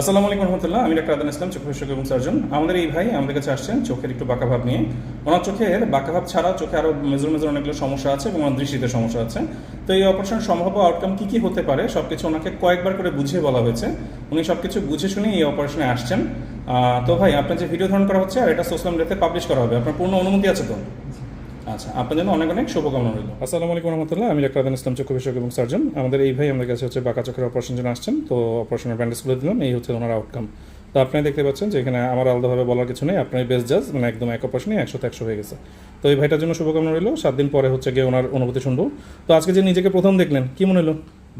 আসসালামু আলাইকুম রহমতুল্লাহ আমি ডাক্তার আদান ইসলাম চোখ বিশেষজ্ঞ এবং সার্জন। আমাদের এই ভাই আমাদের কাছে আসছেন চোখের একটু বাঁকা ভাব নিয়ে। ওনার চোখের বাঁকা ভাব ছাড়া চোখে আরও মেজর মেজর অনেকগুলো সমস্যা আছে এবং দৃষ্টিতে সমস্যা আছে। তো এই অপারেশন সম্ভাব্য আউটকাম কী কী হতে পারে সব কিছু ওনাকে কয়েকবার করে বুঝিয়ে বলা হয়েছে। উনি সব কিছু বুঝে শুনে এই অপারেশনে আসছেন। তো ভাই, আপনার যে ভিডিও ধারণ করা হচ্ছে আর এটা সোশ্যাল মিডিয়াতে পাবলিশ করা হবে। আপনার পূর্ণ অনুমতি আছে তো? আচ্ছা আপনার জন্য অনেক অনেক শুভকামনা রইল। আসসালামু আলাইকুম রহমতুল্লাহ। আমি ডাক্তার আদান ইসলাম চক্ষু বিশেষজ্ঞ এবং সার্জন। আমাদের এই ভাই আমাদের কাছে হচ্ছে বাঁকা চোখের অপারেশন জন্য আসছেন। তো অপারেশনের ব্যান্ডেজ খুলে দিলাম। এই হচ্ছে ওনার আউটকাম তো আপনি দেখতে পাচ্ছেন যে এখানে আমার আলাদাভাবে বলার কিছু নেই। আপনার বেস্ট জাজ মানে একদম এক অপারেশনে একশোতে একশো হয়ে গেছে। তো এই ভাইটার জন্য শুভকামনা রইল। সাত দিন পরে হচ্ছে গিয়ে ওনার অনুভূতি শুনব। তো আজকে যে নিজেকে প্রথম দেখলেন, কি মনে হলো?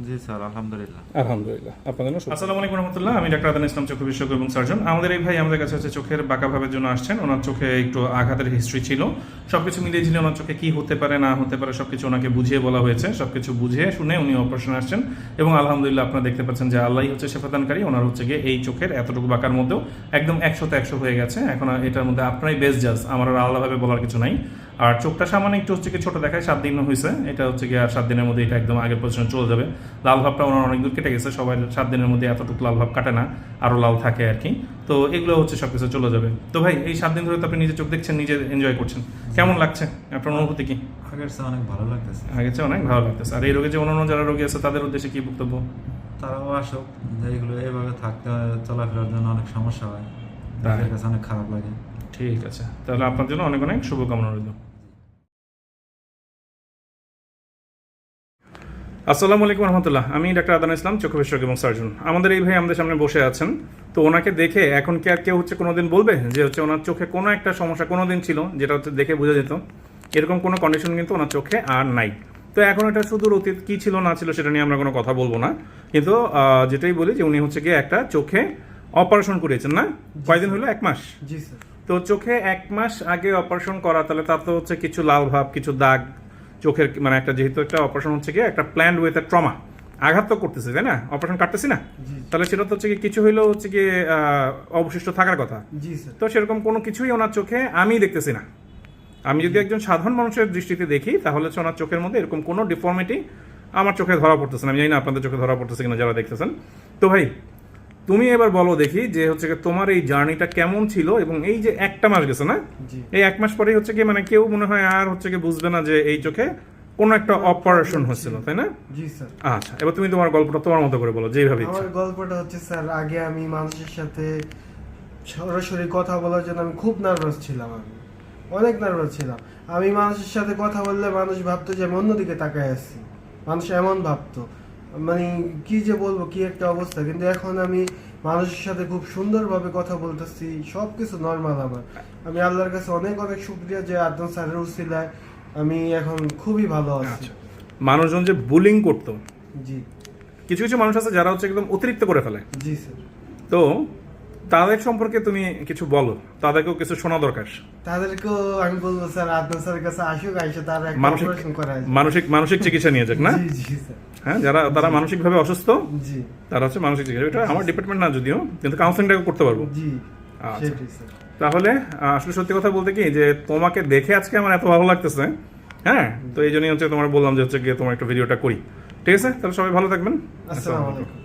জি স্যার আলহামদুলিল্লাহ। আলহামদুলিল্লাহ। আপনার জন্য আসসালামু আলাইকুম রহমতুল্লাহ আমি ডাক্তার আদান ইসলাম চক্ষু বিশেষজ্ঞ এবং সার্জন। আমাদের এই ভাই আমাদের কাছে হচ্ছে চোখের বাঁকা ভাবের জন্য আসছেন। ওনার চোখে একটু আঘাতের হিস্ট্রি ছিল। সবকিছু মিলিয়ে ঝিলে ওনার চোখে কি হতে পারে না হতে পারে সবকিছু ওনাকে বুঝিয়ে বলা হয়েছে। সবকিছু বুঝিয়ে শুনে উনি অপারেশন আসছেন। এবং আলহামদুলিল্লাহ আপনারা দেখতে পাচ্ছেন যে আল্লাহই হচ্ছে সেফাদানকারী ওনার হচ্ছে গিয়ে এই চোখের এতটুকু বাঁকার মধ্যেও একদম একশোতে একশো হয়ে গেছে। এখন এটার মধ্যে আপনারাই বেস্ট জাজ আমার আর আলাদাভাবে বলার কিছু নাই। আর চোখটা সামান্য একটু হচ্ছে কি ছোট দেখায় সাত দিন হয়েছে এটা হচ্ছে কি আর সাত দিনের মধ্যে এটা একদম আগের পজিশনে চলে যাবে। লাল ভাবটা ওনার অনেক দূর কেটে গেছে সবাই সাত দিনের মধ্যে এতটুকু লাল ভাব কাটে না আরও লাল থাকে আর কি। তো এগুলো হচ্ছে সব কিছু চলে যাবে। তো ভাই এই সাত দিন ধরে তো আপনি নিজে চোখ দেখছেন নিজে এনজয় করছেন। কেমন লাগছে? আপনার অনুভূতি কি? আগের চেয়ে অনেক ভালো লাগতেছে। আগের চেয়ে অনেক ভালো লাগতেছে। আর এই রোগে যে অন্যান্য যারা রোগী আছে তাদের উদ্দেশ্যে কি বক্তব্য? তারাও আসুক যে এগুলো এইভাবে থাকতে চলাফেরার জন্য অনেক সমস্যা হয়। তাদের কাছে অনেক খারাপ লাগে। ঠিক আছে। তাহলে আপনার জন্য অনেক অনেক শুভকামনা রইল। আসসালামু আলাইকুম রহমতুল্লাহ। আমি ডাক্তার আদান ইসলাম চক্ষু বিশেষজ্ঞ এবং সার্জন। আমাদের এই ভাই আমাদের সামনে বসে আছেন। তো ওনাকে দেখে এখন কি আর কেউ হচ্ছে কোনোদিন বলবে যে হচ্ছে ওনার চোখে কোনো একটা সমস্যা কোনো দিন ছিল যেটা হচ্ছে দেখে বোঝা যেত। এরকম কোনো কন্ডিশন কিন্তু ওনার চোখে আর নাই। তো এখন এটা শুধু অতীত কি ছিল না ছিল সেটা নিয়ে আমরা কোনো কথা বলব না। কিন্তু যেটাই বলি যে উনি হচ্ছে গিয়ে একটা চোখে অপারেশন করিয়েছেন না? কয়দিন হলো? এক মাস? জি স্যার তো চোখে এক মাস আগে অপারেশন করা তাহলে তার তো হচ্ছে কিছু লাল ভাব কিছু দাগ চোখের মানে একটা যেহেতু একটা অপারেশন হচ্ছে কি একটা প্ল্যান্ড উইথ এ ট্রমা আঘাত তো করতেছে তাই না? অপারেশন কাটতেছি না? তাহলে সেটা তো হচ্ছে কি কিছু হইলেও হচ্ছে কি অবশিষ্ট থাকার কথা। জি তো সেরকম কোনো কিছুই ওনার চোখে আমি দেখতেছি না। আমি যদি একজন সাধারণ মানুষের দৃষ্টিতে দেখি তাহলে হচ্ছে ওনার চোখের মধ্যে এরকম কোনো ডিফর্মিটি আমার চোখে ধরা পড়তেছে না। আমি জানি না আপনাদের চোখে ধরা পড়তেছে কিনা যারা দেখতেছেন। তো ভাই তুমি এবার বলো দেখি যে হচ্ছে তোমার এই জার্নিটা কেমন ছিল এবং এই যে একটা মাস গেছে না? এই এক মাস পরেই হচ্ছে কি মানে কেউ মনে হয় আর হচ্ছে কি বুঝবে না যে এই চোখে কোনো একটা অপারেশন হচ্ছিল তাই না? জি স্যার। আচ্ছা এবার তুমি তোমার গল্পটা তোমার মতো করে বলো যেভাবে ইচ্ছা। আমার গল্পটা হচ্ছে স্যার আগে আমি মানুষের সাথে সরাসরি কথা বলার জন্য আমি খুব নার্ভাস ছিলাম আমি। অনেক নার্ভাস ছিলাম। আমি মানুষের সাথে কথা বললে মানুষ ভাবতো যে আমি অন্যদিকে তাকায় আছি। মানুষ এমন ভাবতো। মানে কি যে বলব কি একটা অবস্থা। কিন্তু এখন আমি মানুষের সাথে খুব সুন্দরভাবে কথা বলতেছি সব কিছু নর্মাল আমার। আমি আল্লাহর কাছে অনেক অনেক শুক্রিয়া যে আদনান স্যারের উসিলায় আমি এখন খুবই ভালো আছি। আচ্ছা। মানুষজন যে বুলিং করতো জি। কিছু কিছু মানুষ আছে যারা হচ্ছে একদম অতিরিক্ত করে ফেলে। জি স্যার। তো তাদের সম্পর্কে তুমি কিছু বলো তাদেরকেও কিছু শোনা দরকার। তাদেরকেও আমি বলব স্যার আদনান স্যারের কাছে আসুক আইসে তার মানসিক অপারেশন করা যায়। মানসিক মানসিক চিকিৎসা নিয়ে যাক না? হ্যাঁ যারা তারা মানসিকভাবে অসুস্থ জি। তারা হচ্ছে মানসিক চিকিৎসা। এটা আমার ডিপার্টমেন্ট না যদিও কিন্তু কাউন্সিলিংটাকে করতে পারব। জি আচ্ছা। তাহলে আসলে সত্যি কথা বলতে কি যে তোমাকে দেখে আজকে আমার এত ভালো লাগতেছে হ্যাঁ? তো এই জন্যই হচ্ছে তোমার বললাম যে হচ্ছে গিয়ে তোমার একটু ভিডিওটা করি। ঠিক আছে? তাহলে সবাই ভালো থাকবেন। আসসালামু আলাইকুম।